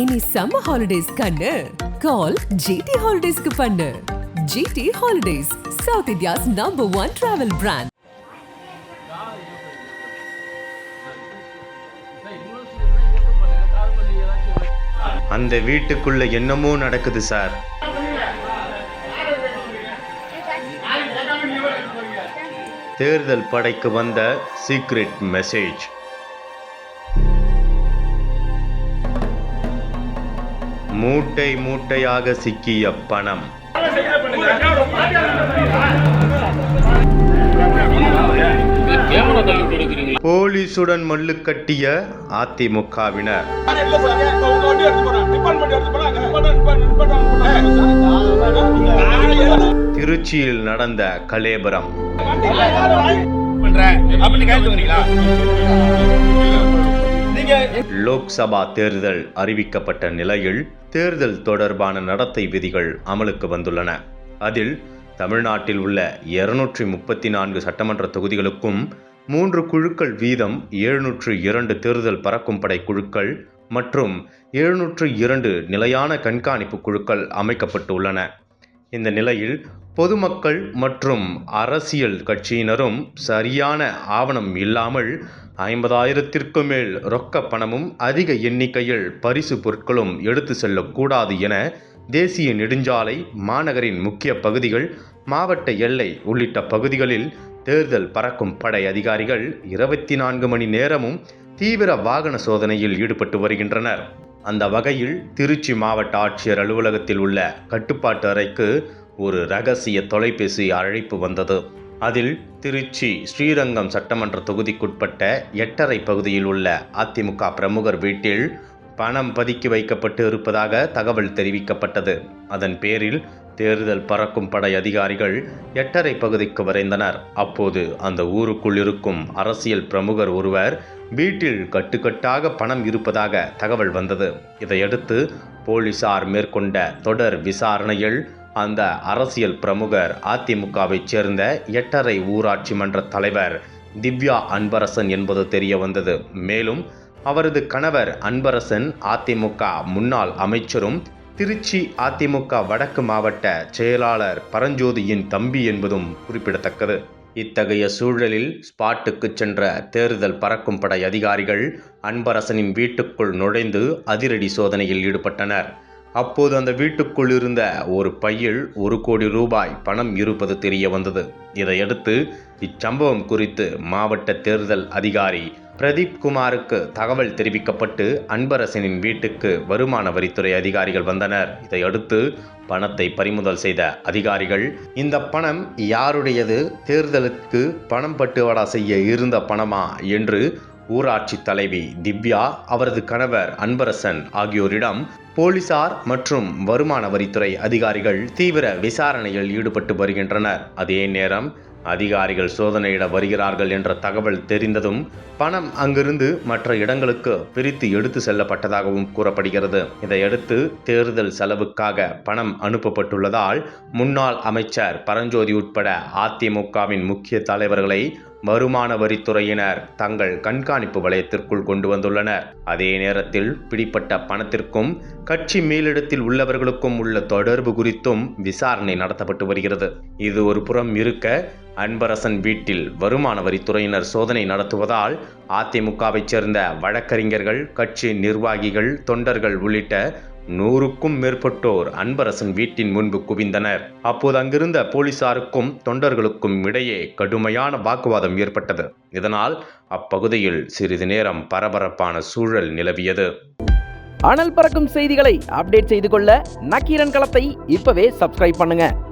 Any summer holidays கண்ணு. கால் GT ஹாலிடேஸ்க்கு பண்ணு. GT holidays south India's number one travel brand அந்த வீட்டுக்குள்ள என்னமோ நடக்குது சார் தேர்தல் படைக்கு வந்த சீக்ரெட் மெசேஜ் மூட்டை மூட்டையாக சிக்கிய பணம். போலீசுடன் மல்லு கட்டிய அதிமுகவினர். திருச்சியில் நடந்த கலேபரம். லோக்சபா தேர்தல் அறிவிக்கப்பட்ட நிலையில் தேர்தல் தொடர்பான நடத்தை விதிகள் அமலுக்கு வந்துள்ளன. அதில் தமிழ்நாட்டில் உள்ள இருநூற்றி முப்பத்தி நான்கு சட்டமன்ற தொகுதிகளுக்கும் மூன்று குழுக்கள் வீதம் எழுநூற்று இரண்டு தேர்தல் பறக்கும் படை குழுக்கள் மற்றும் எழுநூற்று இரண்டு நிலையான கண்காணிப்பு குழுக்கள் அமைக்கப்பட்டுள்ளன. இந்த நிலையில் பொதுமக்கள் மற்றும் அரசியல் கட்சியினரும் சரியான ஆவணம் இல்லாமல் ஐம்பதாயிரத்திற்கு மேல் ரொக்க பணமும் அதிக எண்ணிக்கையில் பரிசு பொருட்களும் எடுத்து செல்லக்கூடாது என தேசிய நெடுஞ்சாலை மாநகரின் முக்கிய பகுதிகள் மாவட்ட எல்லை உள்ளிட்ட பகுதிகளில் தேர்தல் பறக்கும் படை அதிகாரிகள் இருபத்தி நான்கு மணி நேரமும் தீவிர வாகன சோதனையில் ஈடுபட்டு வருகின்றனர். அந்த வகையில் திருச்சி மாவட்ட ஆட்சியர் அலுவலகத்தில் உள்ள கட்டுப்பாட்டு அறைக்கு ஒரு ரகசிய தொலைபேசி அழைப்பு வந்தது. அதில் திருச்சி ஸ்ரீரங்கம் சட்டமன்ற தொகுதிக்குட்பட்ட எட்டரை பகுதியில் உள்ள அதிமுக பிரமுகர் வீட்டில் பணம் பதுக்கி வைக்கப்பட்டு இருப்பதாக தகவல் தெரிவிக்கப்பட்டது. அதன் பேரில் தேர்தல் பறக்கும் படை அதிகாரிகள் எட்டரை பகுதிக்கு விரைந்தனர். அப்போது அந்த ஊருக்குள் இருக்கும் அரசியல் பிரமுகர் ஒருவர் வீட்டில் கட்டுக்கட்டாக பணம் இருப்பதாக தகவல் வந்தது. இதையடுத்து போலீசார் மேற்கொண்ட தொடர் விசாரணையில் அந்த அரசியல் பிரமுகர் அதிமுகவைச் சேர்ந்த எட்டரை ஊராட்சி மன்ற தலைவர் திவ்யா அன்பரசன் என்பது தெரிய வந்தது. மேலும் அவரது கணவர் அன்பரசன் அதிமுக முன்னாள் அமைச்சரும் திருச்சி அதிமுக வடக்கு மாவட்ட செயலாளர் பரஞ்சோதியின் தம்பி என்பதும் குறிப்பிடத்தக்கது. இத்தகைய சூழலில் ஸ்பாட்டுக்கு சென்ற தேர்தல் பறக்கும் படை அதிகாரிகள் அன்பரசனின் வீட்டுக்குள் நுழைந்து அதிரடி சோதனையில் ஈடுபட்டனர். அப்போது அந்த வீட்டுக்குள் இருந்த ஒரு பையில் ஒரு கோடி ரூபாய் பணம் இருப்பது தெரிய வந்தது. இதையடுத்து இச்சம்பவம் குறித்து மாவட்ட தேர்தல் அதிகாரி பிரதீப் குமாருக்கு தகவல் தெரிவிக்கப்பட்டு அன்பரசனின் வீட்டுக்கு வருமான வரித்துறை அதிகாரிகள் வந்தனர். இதையடுத்து பணத்தை பறிமுதல் செய்த அதிகாரிகள் இந்த பணம் யாருடையது? தேர்தலுக்கு பணம் பட்டுவாடா செய்ய இருந்த பணமா? என்று ஊராட்சி தலைவி திவ்யா அவரது கணவர் அன்பரசன் ஆகியோரிடம் போலீசார் மற்றும் வருமான வரித்துறை அதிகாரிகள் தீவிர விசாரணையில் ஈடுபட்டு வருகின்றனர். அதே நேரம் அதிகாரிகள் சோதனையிட வருகிறார்கள் என்ற தகவல் தெரிந்ததும் பணம் அங்கிருந்து மற்ற இடங்களுக்கு பிரித்து எடுத்து செல்லப்பட்டதாகவும் கூறப்படுகிறது. இதையடுத்து தேர்தல் செலவுக்காக பணம் அனுப்பப்பட்டுள்ளதால் முன்னாள் அமைச்சர் பரஞ்சோதி உட்பட அதிமுகவின் முக்கிய தலைவர்களை வருமான வரித்துறையினர் தங்கள் கண்காணிப்பு வலயத்திற்குள் கொண்டு வந்துள்ளனர். அதே நேரத்தில் பிடிப்பட்ட பணத்திற்கும் கட்சி மேலிடத்தில் உள்ளவர்களுக்கும் உள்ள தொடர்பு குறித்தும் விசாரணை நடத்தப்பட்டு வருகிறது. இது ஒரு புறம் இருக்க அன்பரசன் வீட்டில் வருமான வரித்துறையினர் சோதனை நடத்துவதால் அதிமுகவைச் சேர்ந்த வழக்கறிஞர்கள் கட்சி நிர்வாகிகள் தொண்டர்கள் உள்ளிட்ட நூறுக்கும் மேற்பட்டோர் அன்பரசன் வீட்டின் முன்பு குவிந்தனர். அப்போது அங்கிருந்த போலீசாருக்கும் தொண்டர்களுக்கும் இடையே கடுமையான வாக்குவாதம் ஏற்பட்டது. இதனால் அப்பகுதியில் சிறிது நேரம் பரபரப்பான சூழல் நிலவியது. அனல் பறக்கும் செய்திகளை அப்டேட் செய்து கொள்ள நக்கீரன் களத்தை இப்பவே சப்ஸ்கிரைப் பண்ணுங்க.